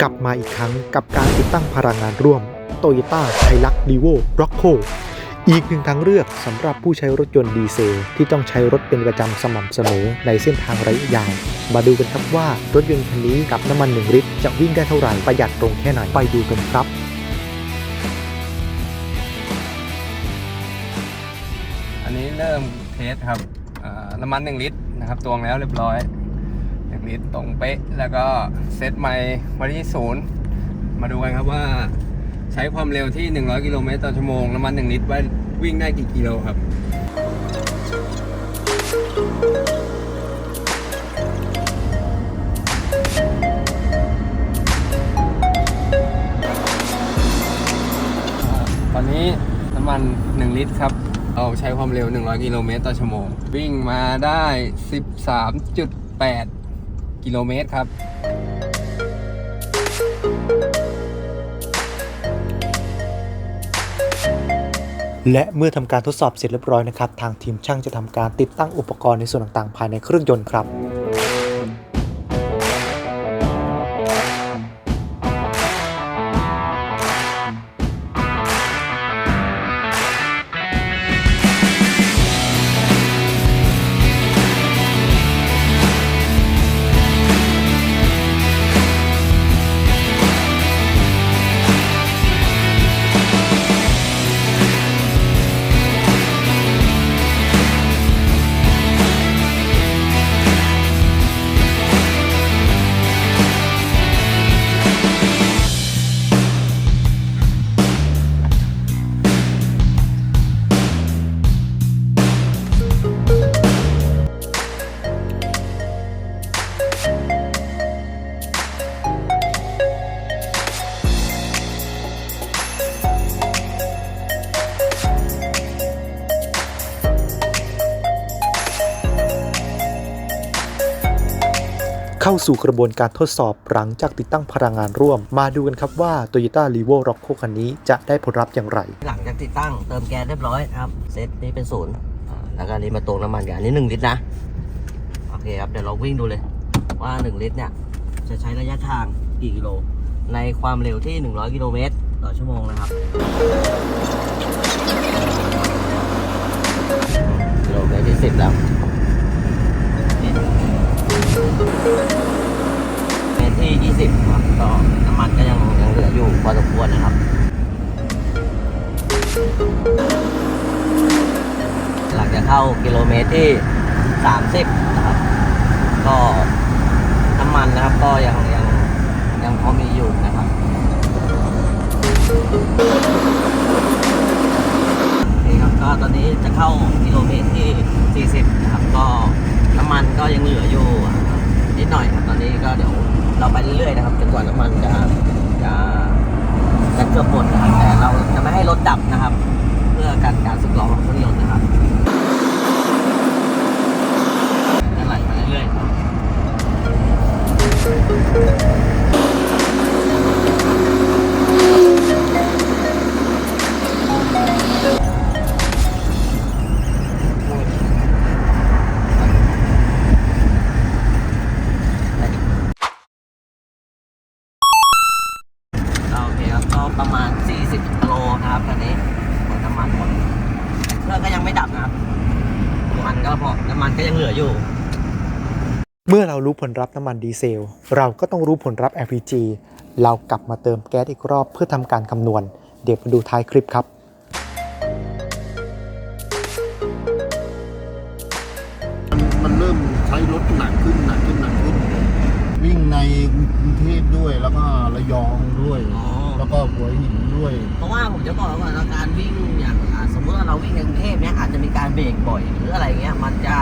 กลับมาอีกครั้งกับการติดตั้งพลังงานร่วม Toyota h i l u x r e v o r o c c o อีกหนึ่งทางเลือกสำหรับผู้ใช้รถยนต์ดีเซล ที่ต้องใช้รถเป็นประจำสม่ำเสมอในเส้นทางระยะยาว มาดูกันครับว่ารถยนต์คันนี้กับน้ำมัน 1 ลิตร จะวิ่งได้เท่าไหร่ประหยัดตรงแค่ไหนไปดูกันครับอันนี้เริ่มเทสครับน้ำมัน 1 ลิตรนะครับตวงแล้วเรียบร้อย 1ลิตรตรงเป๊ะแล้วก็เซตไมค์ไว้ที่ศูนย์มาดูกันครับว่าใช้ความเร็วที่ 100 กิโลเมตรต่อชั่วโมง น้ำมัน1ลิตรว่าวิ่งได้กี่กิโลครับตอนนี้น้ำมัน 1 ลิตรครับ เราใช้ความเร็ว 100 กิโลเมตรต่อชั่วโมง วิ่งมาได้ 13.8 กิโลเมตรครับ และเมื่อทำการทดสอบเสร็จเรียบร้อยนะครับ ทางทีมช่างจะทำการติดตั้งอุปกรณ์ในส่วนต่างๆ ภายในเครื่องยนต์ครับ เข้าสู่กระบวนการทดสอบหลังจากติดตั้งพลังงานร่วม มาดูกันครับว่า Toyota r e v o r o c c o คันนี้จะได้ผลลัพธ์อย่างไร หลังจากติดตั้งเติมแก๊สเรียบร้อยครับเซตนี้เป็นศูนย์แล้วก็นี้มาตรงน้ำมันกันอันนี้หนึ่งลิตรนะโอเคครับเดี๋ยวเราวิ่งดูเลยว่าหนึ่งลิตรเนี่ยจะใช้ระยะทางกี่กิโล ในความเร็วที่ 100 กิโลเมตรต่อชั่วโมงนะครับกิโลเมตรที่สิบแล้ว เมตรที่ยี่สิบครับก็น้ำมันก็ยังยังเหลืออยู่พอสมควรนะครับ หลังจากเข้ากิโลเมตรที่ 30 นะครับ ก็น้ำมันนะครับก็ยังยังยังพอมีอยู่นะครับนี่ครับก็ตอนนี้จะเข้ากิโลเมตรที่ 40 นะครับ ก็น้ำมันก็ยังเหลืออยู่ ดหน่อยครับตอนนี้ก็เดี๋ยวเราไปเรื่อยๆนะครับจนกว่าน้ำมันจะจะจะเกือบหมดนะครับแต่เราจะไม่ให้รถดับนะครับ เพื่อการการสึกหรอของเครื่องยนต์นะครับ น้ำมันก็พอน้ำมันก็ยังเหลืออยู่ เมื่อเรารู้ผลลัพธ์น้ำมันดีเซล เราก็ต้องรู้ผลลัพธ์ LPG เรากลับมาเติมแก๊สอีกรอบเพื่อทำการคำนวณ เดี๋ยวมาดูท้ายคลิปครับมันเริ่มใช้รถหนักขึ้นหนักขึ้นหนักขึ้น วิ่งในกรุงเทพด้วยแล้วก็ระยองด้วย อ๋อ แล้วก็หัวหินด้วย เพราะว่าผมจะบอกว่าการวิ่งอย่างอ่าสมมติว่าเราวิ่งในกรุงเทพเนี่ยอาจจะมีการเบรกบ่อยหรืออะไรเงี้ยมันจะ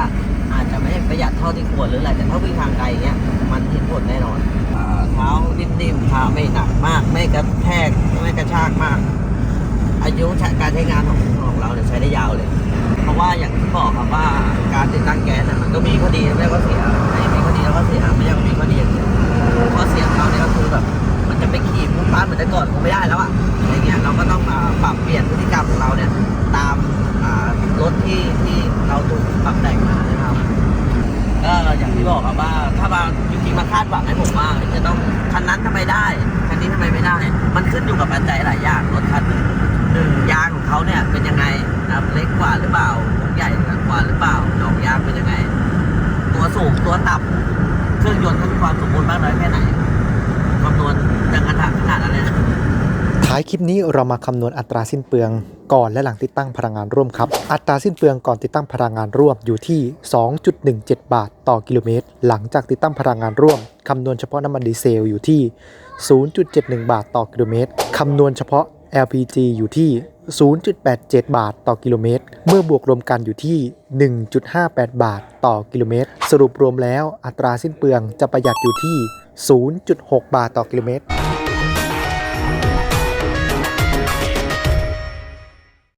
อาจจะไม่ประหยัดเท่าที่ควรหรืออะไรแต่ถ้าวิ่งทางไกลเงี้ยมันเห็นผลแน่นอนอ่าเท้านิ่มๆเท้าไม่หนักมาก ไม่กระแทกไม่กระชากมาก อายุการใช้งานของของเราเนี่ยใช้ได้ยาวเลย เพราะว่าอย่างที่บอกครับว่าการติดตั้งแก๊สน่ะมันก็มีข้อดีและข้อเสียไม่มีข้อดีแล้วก็เสียไม่ใช่มีข้อดีอย่างเดียวข้อเสียของเราเนี่ยก็คือ บอกครับว่า ถ้ามาจริงๆมาคาดหวังให้ผมว่าจะต้องคันนั้นทำไมได้คันนี้ทำไมไม่ได้ มันขึ้นอยู่กับปัจจัยหลายอย่างรถคันหนึ่งหนึ่งยางของเขาเนี่ยเป็นยังไงนะครับเล็กกว่าหรือเปล่าวงใหญ่กว่าหรือเปล่าดอกยางเป็นยังไง ตัวสูงตัวต่ำเครื่องยนต์เขามีความสมบูรณ์มากน้อยแค่ไหนคำนวณจังกระถางขนาดนั้นเลยนะ ท้ายคลิปนี้เรามาคำนวณอัตราสิ้นเปลืองก่อนและหลังติดตั้งพลังงานร่วมครับ อัตราสิ้นเปลืองก่อนติดตั้งพลังงานร่วมอยู่ที่ 2.17 บาทต่อกิโลเมตร หลังจากติดตั้งพลังงานร่วมคำนวณเฉพาะน้ำมันดีเซลอยู่ที่ 0.71 บาทต่อกิโลเมตรคำนวณเฉพาะ LPG อยู่ที่ 0.87 บาทต่อกิโลเมตร เมื่อบวกรวมกันอยู่ที่ 1.58 บาทต่อกิโลเมตร สรุปรวมแล้วอัตราสิ้นเปลืองจะประหยัดอยู่ที่ 0.6 บาทต่อกิโลเมตร